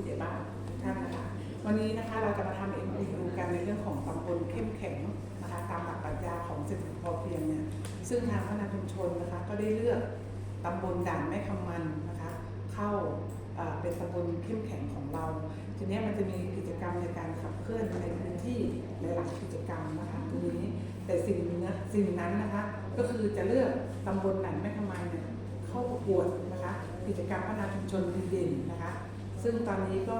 ผู้ใหญ่บ้านทุกท่านนะคะวันนี้นะคะเราจะมาทำเอ็มดูกันในเรื่องของตำบลเข้มแข็งนะคะตามหลักปรัชญาของเศรษฐกิจพอเพียงเนี่ยซึ่งทางพัฒนาชุมชนนะคะก็ได้เลือกตำบลด่านแม่คำมันนะคะเข้าเป็นตำบลเข้มแข็งของเรา ทีนี้มันจะมีกิจกรรมในการขับเคลื่อนในพื้นที่หลายๆกิจกรรมนะคะตรงนี้แต่สิ่งนี้สิ่งนั้นนะคะก็คือจะเลือกตำบลด่านแม่คำมันเนี่ยเข้าประกวดนะคะ กิจกรรมพัฒนาชุมชนดีเด่นนะคะ ซึ่งตอนนี้ก็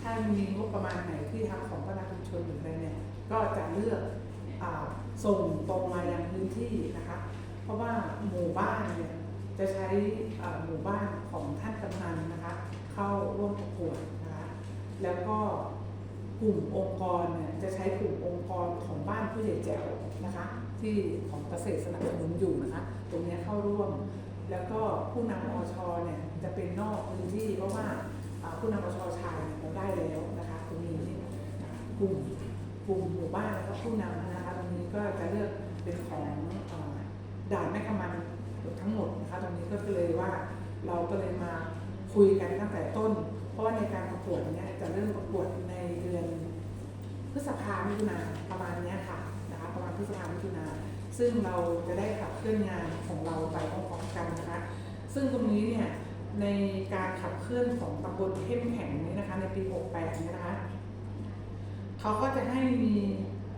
ถ้ามีงบประมาณไหนที่ทางของพัฒนาชุมชนหรืออะไรเนี่ยก็จะเลือกอส่งตรงมายังพื้นที่นะคะ เพราะว่าหมู่บ้านเนี่ยจะใช้หมู่บ้านของท่านกำนันนะคะ เข้าร่วมประกวดนะคะแล้วก็กลุ่มองค์กรเนี่ยจะใช้กลุ่มองค์กรของบ้านผู้ใหญ่แจ๋วนะคะ ที่ของเกษตรสนับสนุนอยู่นะคะ ตรงนี้เข้าร่วม แล้วก็ผู้นำอชเนี่ยจะเป็นนอกพื้นที่เพราะว่า ผู้นำอชชายเนี่ยเราได้แล้วนะคะตรงนี้นะคะกลุ่มกลุ่มหมู่บ้านแล้วก็ผู้นำนะคะตรงนี้ก็จะเลือกเป็นของอด่านแม่กำมันทั้งหมดนะคะตรงนี้ก็เลยว่าเราก็เลยมาคุยกันตั้งแต่ต้น เพราะว่าในการประกวดเนี่ยจะเริ่มประกวดในเดือนพฤษภามิถุนาประมาณเนี้ยค่ะนะคะประมาณพฤษภามิถุนาซึ่งเราจะได้ขับเคลื่อนงานของเราไปพร้อมๆกันนะคะซึ่งตรงนี้เนี่ย ในการขับเคลื่อนของตำบลเข้มแข็งนี้นะคะ ในปี 68 นี้นะคะ เขาก็จะให้มี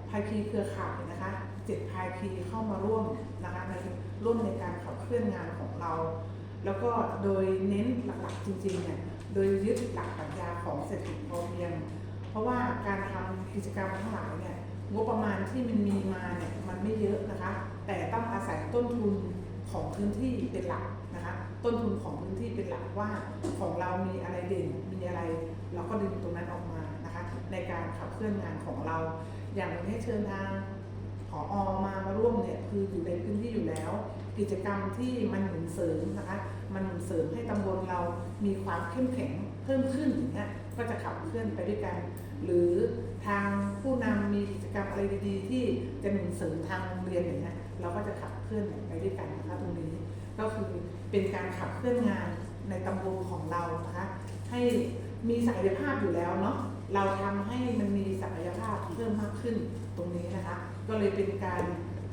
ภาคีเครือข่ายนะคะเจ็ดภาคีเข้ามาร่วมนะคะในร่วมในการขับเคลื่อนงานของเรา แล้วก็โดยเน้นหลักๆจริงๆเนี่ยโดยยึดหลักปรัชญาของเศรษฐกิจพอเพียง เพราะว่าการทำกิจกรรมทั้งหลายเนี่ยงบประมาณที่มันมีมาเนี่ยมันไม่เยอะนะคะ แต่ต้องอาศัยต้นทุน ของพื้นที่เป็นหลักนะคะต้นทุนของพื้นที่เป็นหลักว่าของเรามีอะไรเด่นมีอะไร เราก็ดึงตรงนั้นออกมานะคะในการขับเคลื่อนงานของเรา อย่างเช่นี้เชิญทางผออมามา คืออยู่ในพื้นที่อยู่แล้ว กิจกรรมที่มันหนุนเสริมนะคะ มันหนุนเสริมให้ตำบลเรามีความเข้มแข็งเพิ่มขึ้นอย่างเงี้ยก็จะขับเคลื่อนไปด้วยกัน หรือทางผู้นำมีกิจกรรมอะไรดีๆ ที่จะหนุนเสริมทางโรงเรียนอย่างเงี้ยเราก็จะขับเคลื่อนไปด้วยกันนะคะตรงนี้ ก็คือเป็นการขับเคลื่อนงานในตำบลของเรานะคะให้มีศักยภาพอยู่แล้วเนาะเราทำให้มันมีศักยภาพเพิ่มมากขึ้นตรงนี้นะคะ ก็เลยเป็นการ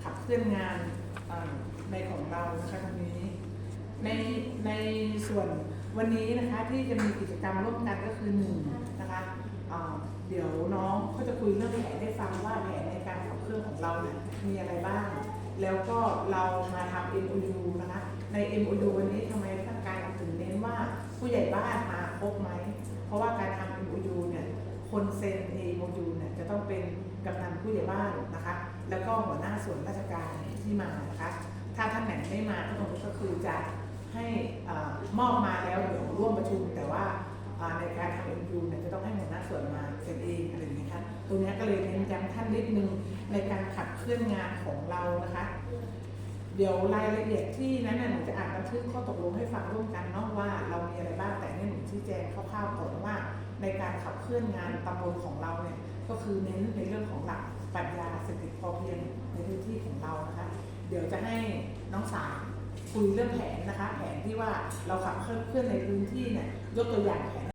ขับเคลื่อนงานในของเรานะคะตรงนี้ในในส่วนวันนี้นะคะที่จะมีกิจกรรมร่วมกันก็คือหนึ่งนะคะเดี๋ยวน้องเขาจะคุยเรื่องแผนให้ฟังว่าแผนในการขับเคลื่อนของเราเนี่ยมีอะไรบ้าง แล้วก็เรามาทำ MOU นะคะใน MOU วันนี้ทำไมท่านการถึงเน้นว่าผู้ใหญ่บ้านมาครบไหม เพราะว่าการทำ MOU เนี่ยคนเซ็น MOU เป็นกำนันผู้ใหญ่บ้านนะคะ แล้วก็หัวหน้าส่วนราชการที่มานะคะ ถ้าท่านไหนไม่มาก็ตรงนี้ก็คือจะให้อ่อมอบมาแล้วเดี๋ยวร่วมประชุม แต่ว่าในการทำ MOU เนี่ยจะต้องให้หัวหน้าส่วนมาเซ็นเองอะไรอย่างนี้ยค่ะตรงเนี้ยก็เลยเน้นย้ำท่านนิดนึงในการขับเคลื่อนงานของเรานะคะ เดี๋ยวรายละเอียดที่นั้นน่ะหนูจะอ่านบันทึกข้อตกลงให้ฟังร่วมกันเนาะว่าเรามีอะไรบ้างแต่นี่หนูชี้แจงคร่าวๆก่อนว่า ในการขับเคลื่อนงานตำบลของเราเนี่ยก็คือเน้นในเรื่องของหลักปรัชญาเศรษฐกิจพอเพียงในพื้นที่ของเรานะคะ เดี๋ยวจะให้น้องสาวคุยเรื่องแผนนะคะ แผนที่ว่าเราขับเคลื่อนในพื้นที่เนี่ยยกตัวอย่างแผน